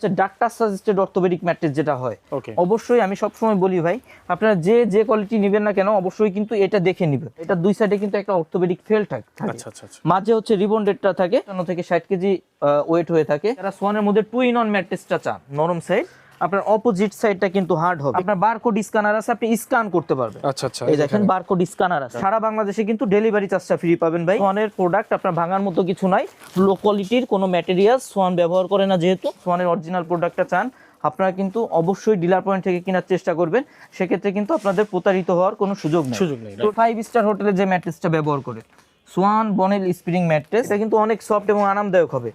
হচ্ছে doctor suggested orthopaedic mattress যেটা হয়। অবশ্যই আমি সবসময় বলি ভাই আপনারা যে যে কোয়ালিটি নেবেন না কেন অবশ্যই কিন্তু এটা দেখে নেবেন। এটা দুই সাইডে কিন্তু একটা অর্থোপেডিক ফেল থাকে আচ্ছা আচ্ছা আচ্ছা। মাঝে হচ্ছে রিবন ডেটটা থাকে থেকে ষাট কেজি ওয়েট হয়ে থাকে। যারা সোয়ানের মধ্যে টু ইন অন ম্যাট্রেসটা চান নরম সাইড আপনার অপোজিট সাইডটা কিন্তু হার্ড হবে। আপনার বারকোড স্ক্যানার আছে আপনি স্ক্যান করতে পারবেন। আচ্ছা আচ্ছা এই দেখেন বারকোড স্ক্যানার আছে। সারা বাংলাদেশে কিন্তু ডেলিভারি চার্জটা ফ্রি পাবেন ভাই। সোয়ানের প্রোডাক্ট আপনার ভাঙার মতো কিছু নাই। লো কোয়ালিটির কোনো ম্যাটেরিয়াল সোয়ান ব্যবহার করে না যেহেতু। সোয়ানের অরিজিনাল প্রোডাক্টটা চান আপনারা কিন্তু অবশ্যই ডিলার পয়েন্ট থেকে কেনার চেষ্টা করবেন। সেক্ষেত্রে কিন্তু আপনাদের প্রতারিত হওয়ার কোনো সুযোগ নেই। সুযোগ নেই তো ফাইভ স্টার হোটেলে যে ম্যাট্রেসটা ব্যবহার করে সোয়ান বনেল স্প্রিং ম্যাট্রেস এটা কিন্তু অনেক সফট এবং আরামদায়ক হবে।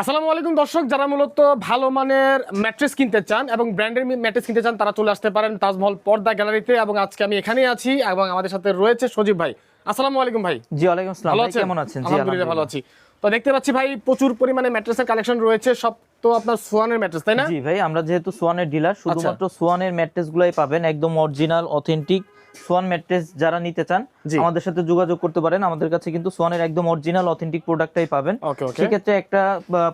আসসালামু আলাইকুম দর্শক যারা মূলত ভালো মানের ম্যাট্রেস কিনতে চান এবং ব্র্যান্ডের ম্যাট্রেস কিনতে চান তারা চলে আসতে পারেন তাজমহল পর্দা গ্যালারিতে এবং আজকে আমি এখানেই আছি এবং আমাদের সাথে রয়েছে সজীব ভাই। আসসালামু আলাইকুম ভাই। জি ওয়ালাইকুম আসসালাম। ভালো আছেন? কেমন আছেন? জি আলহামদুলিল্লাহ ভালো আছি। তো দেখতে পাচ্ছি ভাই প্রচুর পরিমাণে ম্যাট্রেসের কালেকশন রয়েছে সব তো আপনার সোয়ানের ম্যাট্রেস তাই না? জি ভাই আমরা যেহেতু সোয়ানের ডিলার শুধুমাত্র সোয়ানের ম্যাট্রেস গুলাই পাবেন একদম অরিজিনাল অথেন্টিক সোয়ান ম্যাট্রেস যারা নিতে চান আমাদের সাথে যোগাযোগ করতে পারেন। আমাদের কাছে কিন্তু সোয়ানের একদম অরিজিনাল অথেন্টিক প্রোডাক্টটাই পাবেন। সেক্ষেত্রে একটা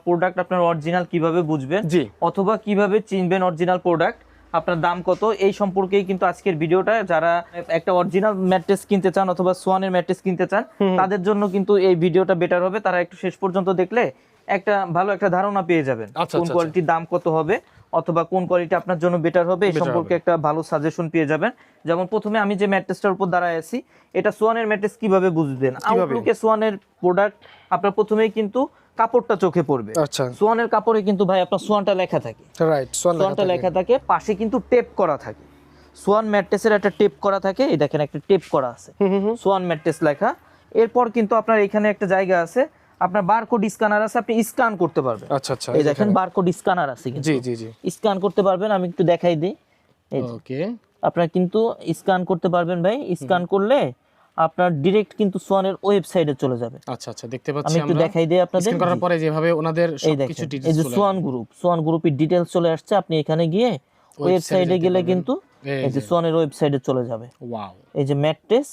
প্রোডাক্ট আপনার অরিজিনাল কীভাবে বুঝবেন অথবা কীভাবে চিনবেন অরিজিনাল প্রোডাক্ট আপনার দাম কত এই সম্পর্কেই কিন্তু আজকের ভিডিওটা যারা একটা অরিজিনাল ম্যাট্রেস কিনতে চান অথবা সোয়ানের ম্যাট্রেস কিনতে চান তাদের জন্য কিন্তু এই ভিডিওটা বেটার হবে। তারা একটু শেষ পর্যন্ত দেখলে একটা ভালো একটা ধারণা পেয়ে যাবেন। আচ্ছা, কোন আচ্ছা, কোয়ালিটির দাম কত হবে অথবা কোন কোয়ালিটি আপনার জন্য বেটার হবে এই সম্পর্কে একটা ভালো সাজেশন পেয়ে যাবেন। যেমন প্রথমে আমি যে ম্যাট্রেসটার উপর দাঁড়ায় আছি এটা সোয়ানের ম্যাট্রেস কীভাবে বুঝবেন? আউটলুকে সোয়ানের প্রোডাক্ট আপনার প্রথমেই কিন্তু কাপড়টা চোখে পড়বে। আচ্ছা। সোয়ানের কাপড়ে কিন্তু ভাই আপনার সোয়ানটা লেখা থাকে। রাইট সোয়ান সোয়ানটা লেখা থাকে পাশে কিন্তু টেপ করা থাকে। সোয়ান ম্যাট্রেসের একটা টেপ করা থাকে এই দেখেন একটা টেপ করা আছে। সোয়ান ম্যাট্রেস লেখা। এরপর কিন্তু আপনার এখানে একটা জায়গা আছে আপনার বারকোড স্ক্যানার আছে আপনি স্ক্যান করতে পারবেন। আচ্ছা আচ্ছা এই দেখেন বারকোড স্ক্যানার আছে কিন্তু। জি জি জি। স্ক্যান করতে পারবেন আমি একটু দেখাই দিই। ওকে। আপনার কিন্তু স্ক্যান করতে পারবেন ভাই। স্ক্যান করলে আপনার ডিরেক্ট কিন্তু সোয়ানের ওয়েবসাইটে চলে যাবে। আচ্ছা আচ্ছা দেখতে আমি পাচ্ছি একটু দেখাই দিই আপনাদের। স্ক্যান করার পরে যেভাবে ওনাদের এই সবকিছু দেখেন এই যে সোয়ান গ্রুপ সোয়ান গ্রুপের ডিটেলস চলে আসছে। আপনি এখানে গিয়ে ওয়েবসাইটে গেলে কিন্তু এই এই যে সোয়ানের ওয়েবসাইটে চলে যাবে। ওয়াও এই যে ম্যাট্রেস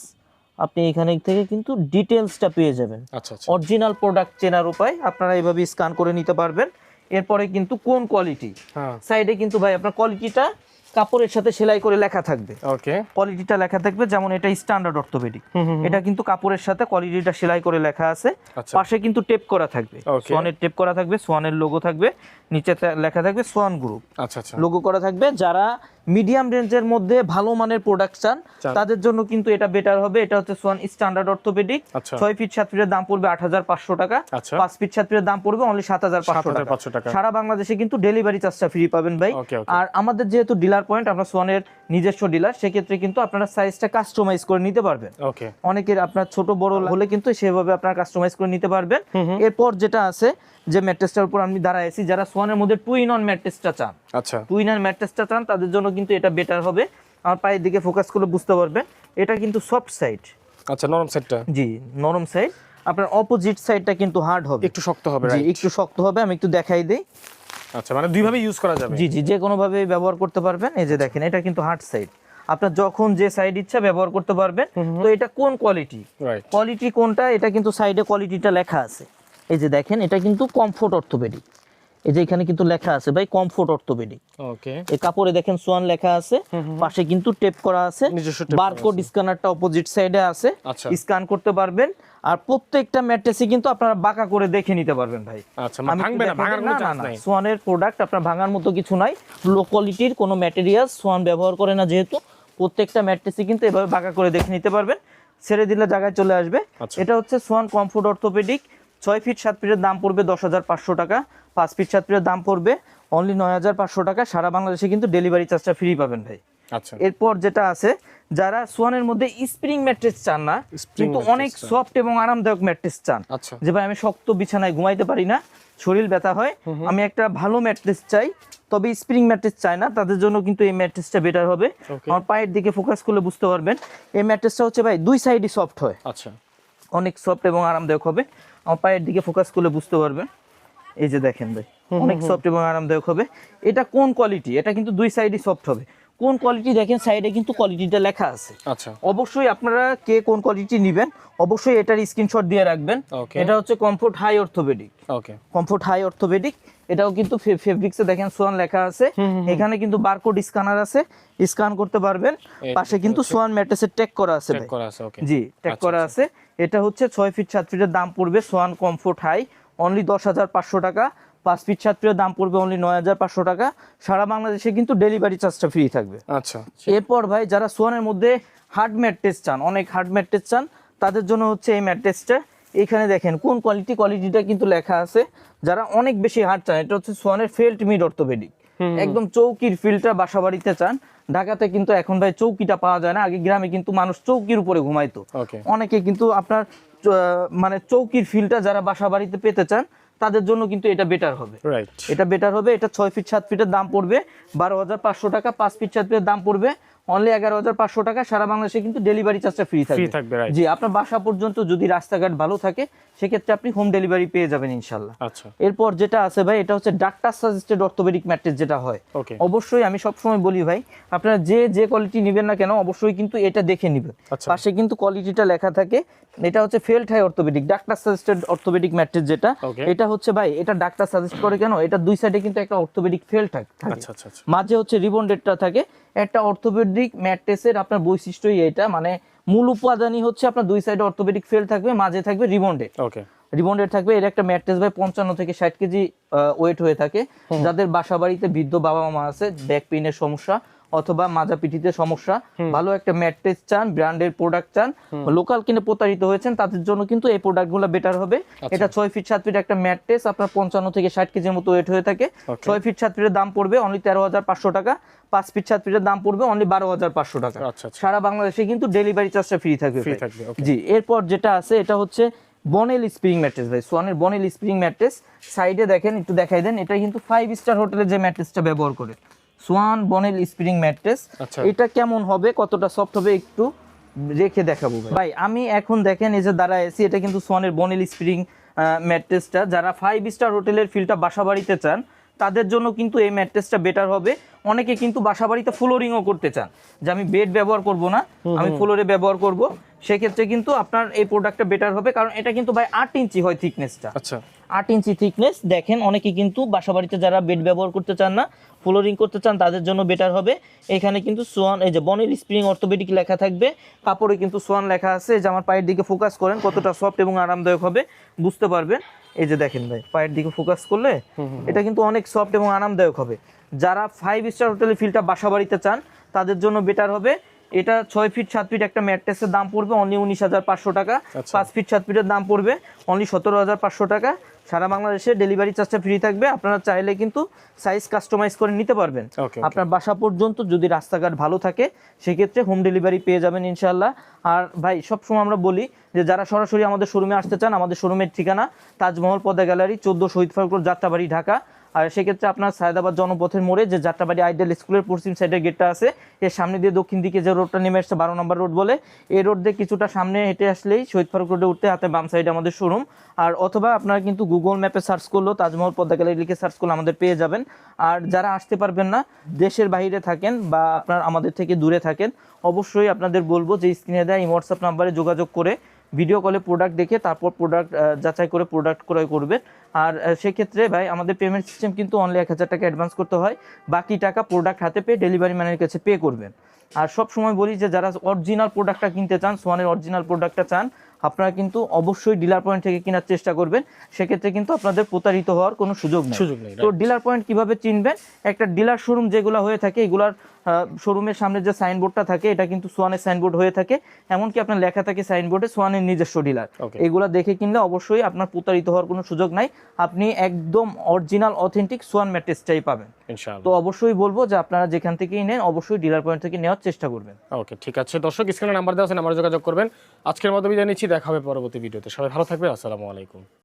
আপনি এখানে থেকে কিন্তু ডিটেলসটা পেয়ে যাবেন। আচ্ছা আচ্ছা। অরিজিনাল প্রোডাক্ট চেনার উপায় আপনারা এইভাবে স্ক্যান করে নিতে পারবেন। এরপরে কিন্তু কোন কোয়ালিটি হ্যাঁ। সাইডে কিন্তু ভাই আপনার কোয়ালিটিটা কাপড়ের সাথে সেলাই করে লেখা থাকবে। ওকে কোয়ালিটিটা লেখা থাকবে যেমন এটা স্ট্যান্ডার্ড অর্থোপেডিক এটা কিন্তু কাপড়ের সাথে কোয়ালিটিটা সেলাই করে লেখা আছে। আচ্ছা। পাশে কিন্তু টেপ করা থাকবে। সোয়ানের টেপ করা থাকবে সোয়ানের লোগো থাকবে নিচে লেখা থাকবে সোয়ান গ্রুপ আচ্ছা আচ্ছা। লোগো করা থাকবে যারা মিডিয়াম রেঞ্জের মধ্যে ভালো মানের প্রোডাক্ট চান চান। তাদের জন্য কিন্তু এটা বেটার হবে। এটা হচ্ছে সোয়ান স্ট্যান্ডার্ড অর্থোপেডিক ছয় ফিট সাত ফিটের দাম পড়বে আট হাজার পাঁচশো টাকা। আচ্ছা। পাঁচ ফিট সাত ফিটের দাম পড়বে অনলি সাত হাজার পাঁচশো টাকা। সারা বাংলাদেশে কিন্তু ডেলিভারি চার্জটা ফ্রি পাবেন ভাই। আর আমাদের যেহেতু ডিলার পয়েন্ট আমরা সোয়ানের নিজস্ব ডিলার সেক্ষেত্রে কিন্তু আপনারা সাইজটা কাস্টমাইজ করে নিতে পারবেন। অনেকের আপনার ছোট বড় হলে কিন্তু সেভাবে আপনার কাস্টমাইজ করে নিতে পারবেন। এরপর যেটা আছে যে ম্যাট্রেসটার উপর আমি দাঁড়ায় আছি যারা সোয়ানের মধ্যে টু ইন অন ম্যাট্রেসটা চান। আচ্ছা। টু ইন অন ম্যাট্রেসটা চান তাদের জন্য কিন্তু এটা বেটার হবে। আমার পায়ের দিকে ফোকাস করে বুঝতে পারবেন এটা কিন্তু সফট সাইড আচ্ছা নরম সাইডটা জি নরম সাইড আপনার অপোজিট সাইডটা কিন্তু হার্ড হবে। একটু শক্ত হবে জি একটু শক্ত হবে আমি একটু দেখাই দিই। আচ্ছা মানে দুই ভাবে ইউজ করা যাবে। জি জি যে কোনো ভাবে ব্যবহার করতে পারবেন এই যে দেখেন এটা কিন্তু হার্ড সাইড আপনার যখন যে সাইড ইচ্ছা ব্যবহার করতে পারবেন তো এটা কোন কোয়ালিটি রাইট কোয়ালিটি কোনটা? এটা কিন্তু সাইডে কোয়ালিটিটা লেখা আছে। এই যে দেখেন এটা কিন্তু কমফোর্ট অর্থোপেডিক এই যে এখানে কিন্তু লেখা আছে ভাই কমফোর্ট অর্থোপেডিক ওকে এই কাপড়ে দেখেন সোয়ান লেখা আছে। পাশে কিন্তু টেপ করা আছে। বারকোড স্ক্যানারটা অপোজিট সাইডে আছে। আচ্ছা। স্ক্যান করতে পারবেন। আর প্রত্যেকটা ম্যাট্রেসে কিন্তু আপনারা বাঁকা করে দেখে নিতে পারবেন ভাই। আচ্ছা মানে ভাঙবে না? ভাঙার কোনো চান্স নাই। সোয়ানের প্রোডাক্ট আপনার ভাঙার মতো কিছু নাই। লো কোয়ালিটির কোনো ম্যাটেরিয়াল সোয়ান ব্যবহার করে না যেহেতু। প্রত্যেকটা ম্যাট্রেসে কিন্তু এভাবে বাঁকা করে দেখে নিতে পারবেন। ছেড়ে দিলে জায়গায় চলে আসবে। আচ্ছা। এটা হচ্ছে সোয়ান কমফোর্ট অর্থোপেডিক ছয় ফিট সাত ফিটের দাম পড়বে দশ হাজার পাঁচশো টাকা পাঁচ ফিট সাত ফিটের দাম পড়বে অনলি নয় হাজার পাঁচশো টাকা। সারা বাংলাদেশে কিন্তু ডেলিভারি চার্জটা ফ্রি পাবেন ভাই। আচ্ছা। এরপর যেটা আছে যারা সোয়ানের মধ্যে স্প্রিং ম্যাট্রেস চান না কিন্তু অনেক সফট এবং আরামদায়ক ম্যাট্রেস চান। আচ্ছা। যে ভাই আমি শক্ত বিছানায় ঘুমাইতে পারি না শরীর ব্যথা হয় আমি একটা ভালো ম্যাট্রেস চাই তবে স্প্রিং ম্যাট্রেস চাই না তাদের জন্য কিন্তু এই ম্যাট্রেসটা বেটার হবে। আমার পায়ের দিকে ফোকাস করলে বুঝতে পারবেন এই ম্যাট্রেসটা হচ্ছে ভাই দুই সাইডই সফট হয়। আচ্ছা। অনেক সফট এবং আরামদায়ক হবে। আমার পায়ের দিকে ফোকাস করলে বুঝতে পারবেন। এই যে দেখেন ভাই অনেক সফট এবং আরামদায়ক হবে। এটা কোন কোয়ালিটি এটা কিন্তু দুই সাইডই সফট হবে। কোন কোয়ালিটি দেখেন সাইডে কিন্তু কোয়ালিটিটা লেখা আছে। আচ্ছা। অবশ্যই আপনারা কে কোন কোয়ালিটি নেবেন অবশ্যই এটার স্ক্রিনশট দিয়ে রাখবেন। এটা হচ্ছে comfort high orthopaedic okay comfort high orthopaedic এটাও কিন্তু ফেব্রিক্সে দেখেন সোয়ান লেখা আছে। এখানে কিন্তু বারকোড স্ক্যানার আছে। স্ক্যান করতে পারবেন। পাশে কিন্তু সোয়ান ম্যাট্রেসের ট্যাগ করা আছে চেক করা আছে জি ট্যাগ আচ্ছা, করা আচ্ছা। আছে। এটা হচ্ছে ছয় ফিট সাত ফিটের দাম পড়বে সোয়ান কমফোর্ট হাই অনলি দশ হাজার পাঁচশো টাকা। পাঁচ ফিট সাত ফিটের দাম পড়বে অনলি নয় হাজার পাঁচশো টাকা। সারা বাংলাদেশে কিন্তু ডেলিভারি চার্জটা ফ্রি থাকবে। আচ্ছা। এরপর ভাই যারা সোয়ানের মধ্যে হার্ড ম্যাট্রেস চান অনেক হার্ড ম্যাট্রেস চান তাদের জন্য হচ্ছে এই ম্যাট্রেসটা এখানে দেখেন কোন কোয়ালিটি কোয়ালিটিটা কিন্তু লেখা আছে। যারা অনেক বেশি হার্ড চান এটা হচ্ছে সোয়ানের ফেল্ট মিড অর্থোপেডিক একদম চৌকির ফিলটা বাসা বাড়িতে চান। ঢাকাতে কিন্তু এখন ভাই চৌকিটা পাওয়া যায় না আগে গ্রামে কিন্তু মানুষ চৌকির উপরে ঘুমাইতো। অনেকে কিন্তু আপনার মানে চৌকির ফিলটা যারা বাসা বাড়িতে পেতে চান তাদের জন্য কিন্তু এটা বেটার হবে। রাইট এটা বেটার হবে এটা ছয় ফিট সাত ফিটের দাম পড়বে বারো হাজার পাঁচশো টাকা পাঁচ ফিট সাত ফিটের দাম পড়বে। অনলি এগারো হাজার পাঁচশো টাকা সারা বাংলাদেশে কিন্তু ডেলিভারি চার্জটা ফ্রি থাকবে। জি আপনার বাসা পর্যন্ত যদি রাস্তাঘাট ভালো থাকে সেক্ষেত্রে আপনি হোম ডেলিভারি পেয়ে যাবেন ইনশাল্লাহ। আচ্ছা। এরপর যেটা আছে ভাই এটা হচ্ছে ডাক্তার সাজেস্টেড অর্থোপেডিক ম্যাট্রেস যেটা হয়। অবশ্যই আমি সবসময় বলি ভাই আপনারা যে যে কোয়ালিটি নেবেন না কেন অবশ্যই কিন্তু এটা দেখে নেবেন। আচ্ছা। পাশে কিন্তু কোয়ালিটিটা লেখা থাকে। এটা হচ্ছে felt high orthopaedic doctor suggested orthopaedic mattress যেটা। এটা হচ্ছে ভাই এটা ডাক্তার সাজেস্ট করে কেন এটা দুই সাইডে কিন্তু একটা অর্থোপেডিক ফেল্ট থাকে। আচ্ছা আচ্ছা মাঝে হচ্ছে রিবন্ডেডটা থাকে একটা অর্থোপেডিক ম্যাট্রেসের আপনার বৈশিষ্ট্যই এটা মানে মূল উপাদানই হচ্ছে আপনার দুই সাইডে অর্থোপেডিক ফেল থাকবে মাঝে থাকবে রিবন্ডেড। ওকে রিবন্ডেড থাকবে এর একটা ম্যাট্রেস ভাই পঞ্চান্ন থেকে ষাট কেজি ওয়েট হয়ে থাকে। যাদের বাসা বাড়িতে বৃদ্ধ বাবা মা আছে ব্যাক পেইনের সমস্যা অথবা মাজা পিঠিতে সমস্যা ভালো একটা ম্যাট্রেস চান ব্র্যান্ডের প্রোডাক্ট চান লোকাল কিনে প্রতারিত হয়েছেন তাদের জন্য কিন্তু এই প্রোডাক্টগুলো বেটার হবে। এটা ছয় ফিট সাত ফিট একটা ম্যাট্রেস আপনার পঞ্চান্ন থেকে ষাট কেজির মতো ওয়েট হয়ে থাকে। ছয় ফিট সাত ফিটের দাম পড়বে অনলি তেরো হাজার পাঁচশো টাকা পাঁচ ফিট সাত ফিটের দাম পড়বে অনলি বারো হাজার পাঁচশো টাকা। আচ্ছা আচ্ছা। সারা বাংলাদেশে কিন্তু ডেলিভারি চার্জটা ফ্রি থাকবে। জি এরপর যেটা আছে এটা হচ্ছে বনেল স্প্রিং ম্যাট্রেস ভাই। সোয়ানের বনেল স্প্রিং ম্যাট্রেস সাইডে দেখেন একটু দেখাই দেন এটা কিন্তু ফাইভ স্টার হোটেলে যে ম্যাট্রেসটা ব্যবহার করে। Swan bonnell spring mattress. আচ্ছা। এটা কেমন হবে? কতটা সফট হবে? একটু রেখে দেখাবো ভাই। ভাই আমি এখন দেখেন এই যে দাঁড়ায় আছি এটা কিন্তু সোয়ানের বনেল স্প্রিং ম্যাট্রেসটা। যারা ফাইভ স্টার হোটেলের ফিলটা বাসা বাড়িতে চান তাদের জন্য কিন্তু এই ম্যাট্রেসটা বেটার হবে। অনেকে কিন্তু বাসা বাড়িতে ফ্লোরিংও করতে চান। যে আমি বেড ব্যবহার করব না আমি ফ্লোরে ব্যবহার করব। সেক্ষেত্রে কিন্তু আপনার এই প্রোডাক্টটা বেটার হবে কারণ এটা কিন্তু ভাই আট ইঞ্চি হয় থিকনেসটা আচ্ছা। আট ইঞ্চি থিকনেস দেখেন অনেকে কিন্তু বাসা বাড়িতে যারা বেড ব্যবহার করতে চান না ফ্লোরিং করতে চান তাদের জন্য বেটার হবে। এখানে কিন্তু সোয়ান এই যে বনের স্প্রিং অর্থোপেডিক লেখা থাকবে কাপড়ে কিন্তু সোয়ান লেখা আছে যে আমার পায়ের দিকে ফোকাস করেন কতটা সফট এবং আরামদায়ক হবে বুঝতে পারবেন। এই যে দেখেন ভাই পায়ের দিকে ফোকাস করলে এটা কিন্তু অনেক সফট এবং আরামদায়ক হবে। যারা ফাইভ স্টার হোটেলের ফিলটা বাসা বাড়িতে চান তাদের জন্য বেটার হবে। এটা ছয় ফিট সাত ফিট একটা ম্যাট্রেসের দাম পড়বে অনলি উনিশ হাজার পাঁচশো টাকা। আচ্ছা। পাঁচ ফিট সাত ফিটের দাম পড়বে অনলি সতেরো হাজার পাঁচশো টাকা। সারা বাংলাদেশে ডেলিভারি চার্জটা ফ্রি থাকবে। আপনারা চাইলে কিন্তু সাইজ কাস্টমাইজ করে নিতে পারবেন. আপনার বাসা পর্যন্ত যদি রাস্তাঘাট ভালো থাকে সেক্ষেত্রে হোম ডেলিভারি পেয়ে যাবেন ইনশাল্লাহ আর ভাই সবসময় আমরা বলি যে যারা সরাসরি আমাদের শোরুমে আসতে চান আমাদের শোরুমের ঠিকানা তাজমহল পদা গ্যালারি চোদ্দ শহীদ ফারুক যাত্রাবাড়ি ঢাকা। আর সেক্ষেত্রে আপনার সায়দাবাদ জনপথের মোড়ে যে যাত্রাবাড়ি আইডিয়াল স্কুলের পশ্চিম সাইডের গেটটা আছে, এর সামনে দিয়ে দক্ষিণ দিকে যে রোডটা নেমে আসছে বারো নম্বর রোড বলে, এই রোড দিয়ে কিছুটা সামনে হেঁটে আসলেই শহীদ ফারুক রোডে উঠতে হাতে বাম সাইডে আমাদের শোরুম আর অথবা আপনারা কিন্তু গুগল ম্যাপে সার্চ করলেও তাজমহল পদ্মা গ্যালারি লিখে সার্চ করলে আমাদের পেয়ে যাবেন। আর যারা আসতে পারবেন না, দেশের বাইরে থাকেন বা আপনার আমাদের থেকে দূরে থাকেন, অবশ্যই আপনাদের বলব যে স্ক্রিনে দেয় এই হোয়াটসঅ্যাপ নাম্বারে যোগাযোগ করে ভিডিও কলে প্রোডাক্ট দেখে তারপর প্রোডাক্ট যাচাই করে প্রোডাক্ট ক্রয় করবে আর সেক্ষেত্রে ভাই আমাদের পেমেন্ট সিস্টেম কিন্তু অনলি এক হাজার টাকা অ্যাডভান্স করতে হয়। বাকি টাকা প্রোডাক্ট হাতে পেয়ে ডেলিভারি ম্যানের কাছে পে করবেন। আর সব সময় বলি যে যারা অরিজিনাল প্রোডাক্টটা কিনতে চান সোয়ানের অরিজিনাল প্রোডাক্টটা চান আপনারা কিন্তু অবশ্যই ডিলার পয়েন্ট থেকে কেনার চেষ্টা করবেন। সেক্ষেত্রে কিন্তু আপনাদের প্রতারিত হওয়ার কোনো সুযোগ নেই। সুযোগ নেই তো ডিলার পয়েন্ট কীভাবে চিনবেন? একটা ডিলার শোরুম যেগুলো হয়ে থাকে এগুলার শোরুমের সামনে যে সাইনবোর্ডটা থাকে এটা কিন্তু সোয়ানের সাইনবোর্ড হয়ে থাকে। এমনকি আপনার লেখা থাকে সাইনবোর্ডে সোয়ানের নিজস্ব ডিলার. এগুলা দেখে কিনলে অবশ্যই আপনার প্রতারিত হওয়ার কোনো সুযোগ নাই। আপনি একদম অরিজিনাল অথেন্টিক সোয়ান ম্যাট্রেসটাই পাবেন। ইনশাআল্লাহ। তো অবশ্যই বলব যে আপনারা যেখান থেকেই নেন অবশ্যই ডিলার পয়েন্ট থেকে নেওয়ার চেষ্টা করবেন। ওকে ঠিক আছে। দর্শক স্ক্রিনে নাম্বার দেওয়া আছে নাম্বার যোগাযোগ করবেন। আজকের মতো বিদায় নিচ্ছি দেখা হবে পরবর্তী ভিডিওতে। সবাই ভালো থাকবেন আসসালামু আলাইকুম।